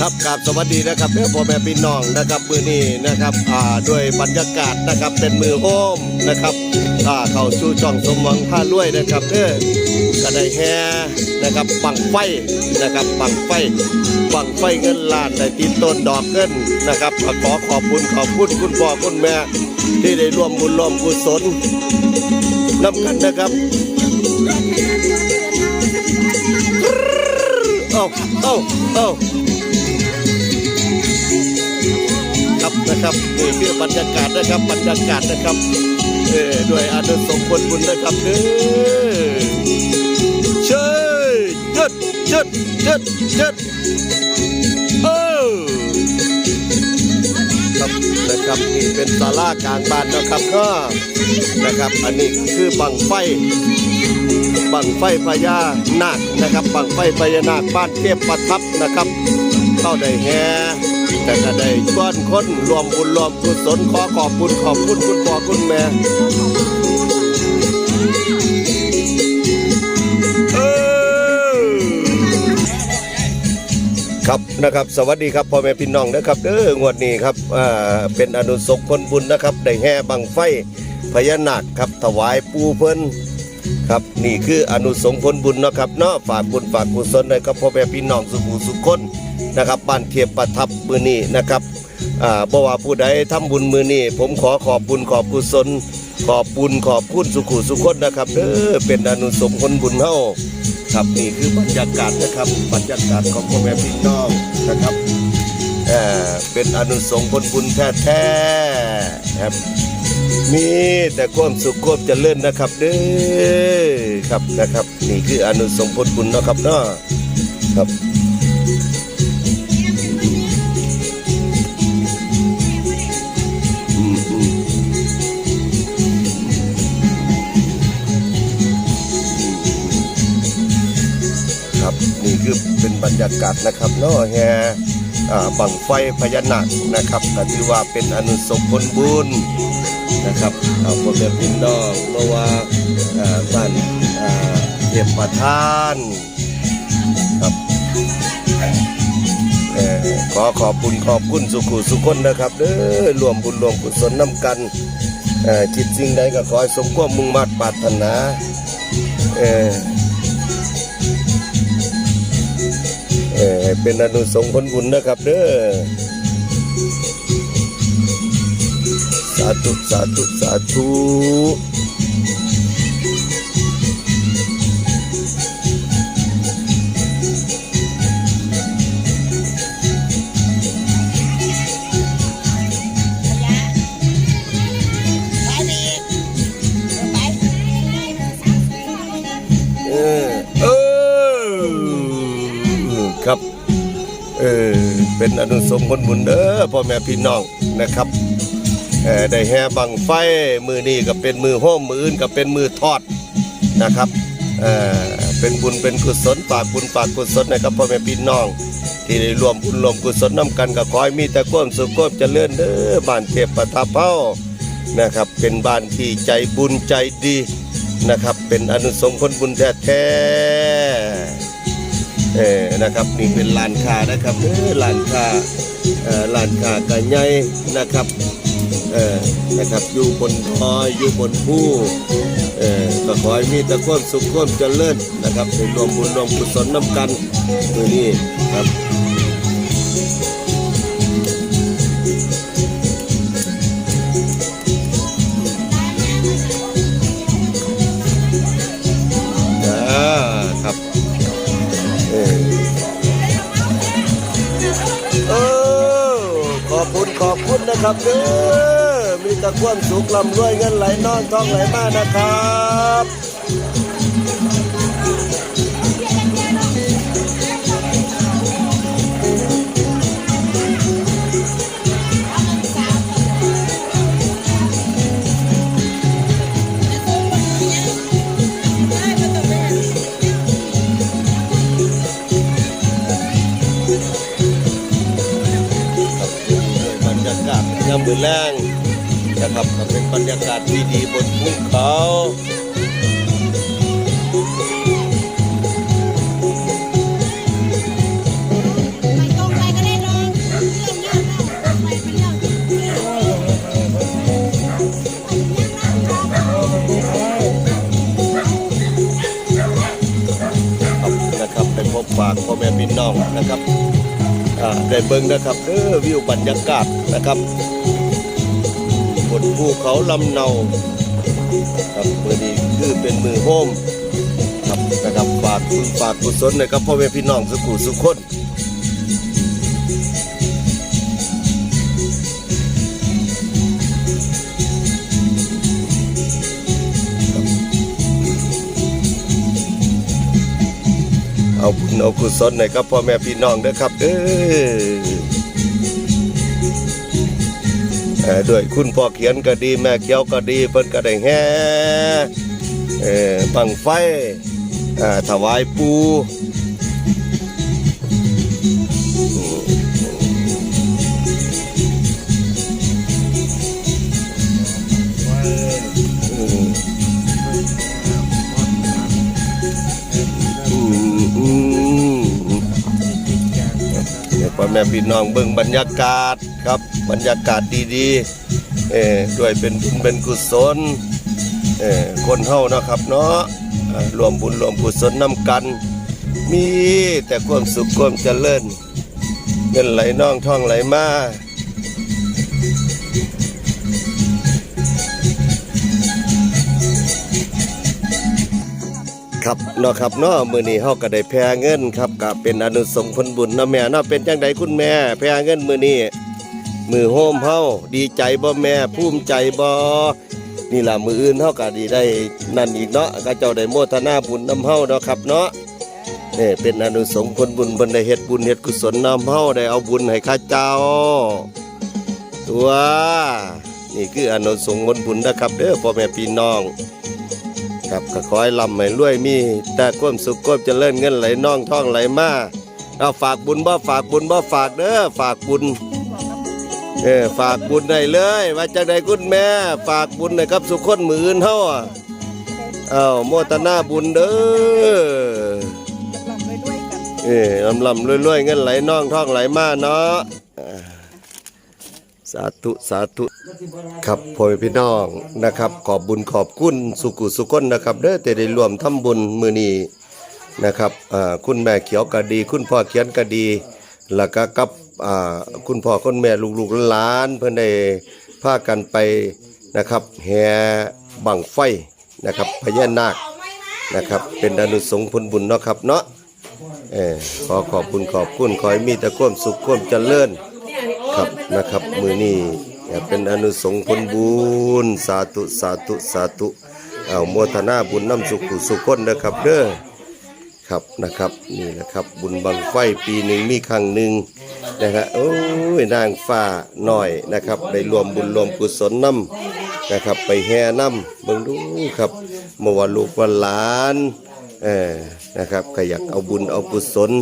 ครับกับสวัสดีนะครับเพื่อพ่อแม่พี่น้องนะครับมือนี้นะครับอ่าด้วยบรรยากาศนะครับเป็นมือโฮมนะครับอ่าเข้าสู่ช่องสมหวังผ้าล้วยนะครับเด้อกระไดแฮนะครับบังไฟนะครับบังไฟบังไฟเงินล้านได้ติดต้นดอกเงินนะครับขอขอบคุณขอบคุณคุณพ่อคุณแม่ ที่ได้ร่วมบุญร่วมกุศลนำกันนะครับเอ้าเอ้าเอ้า นะครับนี่คือบรรยากาศนะครับบรรยากาศนะครับเออด้วยอานุสงส์ผลบุญนะครับเด้อเชยจัดจัดจัดจัดเออครับนะครับนี่เป็นศาลากลางบ้านนะครับก็นะครับ อันนี้คือบังไฟบังไฟพญานาคนะครับบังไฟพญานาคบ้านเทพประทับนะครับเข้าได้แห่ แต่ก็ได้ชวนคนรวมบุญรวมกุศลขอขอบคุณขอบคุณคุณพ่อคุณแม่เออครับนะครับสวัสดีครับพ่อแม่พี่น้องนะครับเด้องวดนี้ครับอ่าเป็นอนุสงฆ์คนบุญนะครับได้แห่บังไฟพญานาคครับถวายปูเพิ่น ครับนี่คืออนุสงฆ์ผลบุญเนาะครับเนาะฝากบุญฝากกุศลให้กับพ่อแม่พี่น้องสุภูสุขคนนะครับบ้านเทียบประทับมือนี้นะครับอ่าบ่ว่าผู้ใดทำบุญมือนี้ผมขอขอบบุญขอบกุศลขอบบุญขอบคุณสุขุสุขคนนะครับเด้อเป็นอนุสงฆ์ผลบุญเฮาครับนี่คือบรรยากาศนะครับบรรยากาศของพ่อแม่พี่น้องนะครับเอ่อเป็นอนุสงฆ์ผลบุญแท้ๆครับ มีแต่ความสุขความเจริญนะครับ เด้อครับนะครับ นี่คืออนุสงส์ผลบุญเนาะครับเนาะครับครับนี่คือเป็นบรรยากาศนะครับเนาะแฮ บังไฟพญานาคนะครับก็ถือว่าเป็นอนุสงส์ผลบุญนะครับเอาพ่อแม่พี่น้องเพราะว่าบ้านเอ่อเทพประธานครับขอขอบคุณขอบคุณสุขุสุคนนะครับเด้อรวมบุญรวมกุศลน้ำกันเอ่อคิดสิ่งใดก็ขอให้สมความมุ่งมั่นปรารถนาเออ เออเป็นอนุสงค์ผลบุญนะครับเด้อสาธุสาธุสาธุ ครับเออเป็นอนุสงส์ผลบุญเด้อพ่อแม่พี่น้องนะครับได้แห่บังไฟมือนี้ก็เป็นมือโฮมมืออื่นก็เป็นมือทอดนะครับเอ่อเป็นบุญเป็นกุศลฝากบุญฝากกุศลให้กับพ่อแม่พี่น้อง ที่ได้รวมบุญรวมกุศลน้กันก็ขอให้มีแต่ความสุขความเจริญเด้อบ้านเทพประทับเฮานะครับ เป็นบ้านที่ใจบุญใจดีนะครับ เป็นอนุสงฆ์บุญแท้ๆ เออนะครับนี่เป็นลานคานะครับเด้อลานคาเออลานคากระใหญ่นะครับเออนะครับอยู่บนคอยอยู่บนผู้เออก็ขอให้มีแต่ความสุขความเจริญนะครับในรวมบุญรวมกุศลน้ำกันมือนี้ครับ คุณนะครับเด้อมีแต่ความสุขลำรวยเงินไหลนองทองไหลมานะครับามมือแรงนะครับก็เป็นบรรยากาศที่ดีบนภูเขาฝากพ่อแม่พี่น้องนะครับ อ่าได้เบิ่งนะครับเออวิวบรรยากาศนะครับบนภูเขาลำเนาครับมือนี้คือเป็นมือโฮมครับนะครับฝากคุณฝากกุศลนะครับพ่อแม่พี่น้องสุขุสุขคน เอาบุญเอากุศลหน่อยครับพ่อแม่พี่น้องเด้อครับ เออด้วยคุณพ่อเขียนก็ดีแม่เขียวก็ดีเพิ่นก็ได้แห่เออบังไฟอ่าถวายปูอืม อแม่พี่น้องเบิ่งบรรยากาศครับ บรรยากาศดีๆเออด้วยเป็นบุญเป็นกุศลเออคนเฮาเนาะครับเนาะรวมบุญรวมกุศลนํกัน มีแต่ความสุขความเจริญเงินไหลน่องท่องไหลมา ครับเนาะครับเนาะมื้อนี้เฮาก็ได้แพรเงินครับก็เป็นอนุสงส์ผลบุญเนาะแม่เนาะเป็นจังไดคุณแม่ แพรเงินมื้อนี้มือโฮมเฮาดีใจบ่แม่ภูมิใจบ่นี่ล่ะมืออื่นเฮาก็ดีได้นั่นอีกเนาะก็เจ้าได้โมทนาบุญนํเฮาเนาะครับเนาะนี่เป็นอนุสงส์ผลบุญเพิ่นได้เฮ็ดบุญเฮ็ดกุศลนํเฮาได้เอาบุญให้ข้าเจ้า ตัวนี่คืออนุสงส์ผลบุญนะครับเด้อพ่อแม่พี่น้อง ครับก็ขอให้ลำให้รวยมีแต่ความสุขความเจริญเงินไหลน่องท่องไหลมาเอาฝากบุญบ่ฝากบุญบ่ฝากเด้อฝากบุญเออฝากบุญได้เลยว่าจังใดคุณแม่ ฝากบุญให้กับ สุขคนมืออื่นเฮาอะเอาโมทนาบุญเด้อลำไปด้วยกันเออลำลำรวยๆเงินไหลน่องท่องไหลมาเนาะอ่า สาธุสาธุครับพ่อแม่พี่น้องนะครับ ขอบบุญขอบคุณสุกุสุคนนะครับเด้อแต่ได้ร่วมทำบุญมือนี้นะครับคุณแม่เขียวก็ดี คุณพ่อเขียนก็ดี แล้วก็กับคุณพ่อคุณแม่ลูกๆหลานเพื่อนได้พากันไปนะครับแห่บังไฟนะครับพญานาคนะครับ เป็นอนุสงส์ผลบุญเนาะครับเนาะขอขอบคุณขอบคุณขอให้มีแต่ความสุขความเจริญ ครับนะครับ มือนี้เป็นอนุสงส์ผลบุญสาธุสาธุสาธุเอาโมทนาบุญน้ำสุขุสุขคนนะครับเด้อครับนะครับนี่แหละครับ บุญบังไฟปีหนึ่งมีครั้งหนึ่งนะฮะโอ้ยนางฟ้าหน่อยนะครับได้รวมบุญรวมกุศลน้ำนะครับ ไปแห่น้ำเบิ่งดูครับเมื่อวันลูกวันหลานเออนะครับก็อยากเอาบุญเอากุศล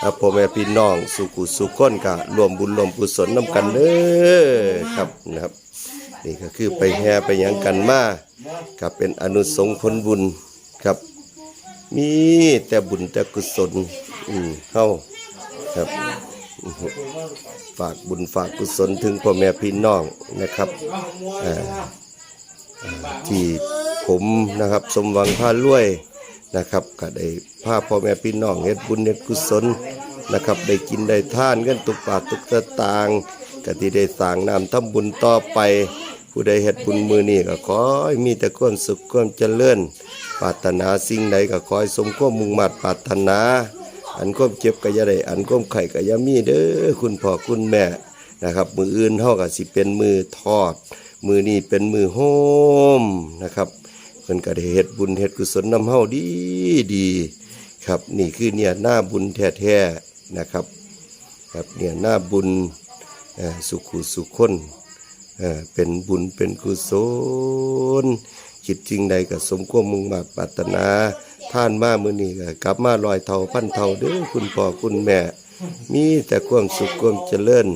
ครับพ่อแม่พี่น้องสุขุสุขคนกะรวมบุญรวมกุศลน้ำกันเด้อครับนะครับ นี่ก็คือไปแห่ไปหยังกันมากับเป็นอนุสงส์ผลบุญครับ มีแต่บุญแต่กุศลอืมเฮาครับฝากบุญฝากกุศลถึงพ่อแม่พี่น้องนะครับที่ผมนะครับ สมหวังพารวย นะครับก็ได้พาพ่อแม่พี่น้องเฮ็ดบุญเฮ็ดกุศลนะครับได้กินได้ทานกันตุกปากตุกสตางก็ที่ได้สร้างน้ำทำบุญต่อไป ผู้ใดเฮ็ดบุญมือนี้ก็ขอให้มีแต่ความสุขความเจริญปรารถนาสิ่งใดก็ขอให้สมความมุ่งมั่นปรารถนา อันความเจ็บก็อย่าได้อันความไข่ก็อย่ามีเด้อคุณพ่อคุณแม่นะครับ มืออื่นเฮาก็สิเป็นมือทอด มือนี้เป็นมือโฮมนะครับ พิ่นก็ได้เฮ็ดบุญเฮ็ดกุศลนำเฮาดีดีครับนี่คือเนี่ยหน้าบุญแท้ๆนะครับครับเนี่ยหน้าบุญสุขุสุขคนเป็นบุญเป็นกุศลคิดจริงใดก็สมความมุ่งมา่ปรารถนาท่านมามื้อนี้ก็กลับมาลอยเท่าพันเท่าเด้อคุณพ่อคุณแม่ มีแต่ความสุขความเจริญ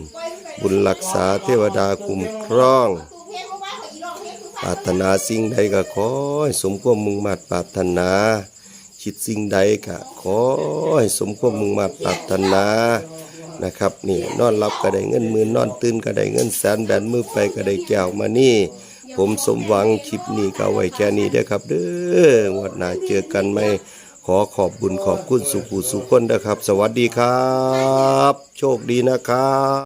บุญรักษาเทวดาคุ้มครอง ปรารถนาสิ่งใดก็ขอให้สมความมุ่งมั่นปรารถนาคิดสิ่งใดก็ขอให้สมความมุ่งมั่นปรารถนานะครับนี่นอนหลับก็ได้เงินหมื่นนอนตื่นก็ได้เงินแสนแบนมือไปก็ได้แก้วมานี่ ผมสมหวังคลิปนี้ก็ไว้แค่นี้เด้อครับ เด้องวดหน้าเจอกันไหมขอขอบบุญขอบคุณสุขุสุขคนนะครับ สวัสดีครับ โชคดีนะครับ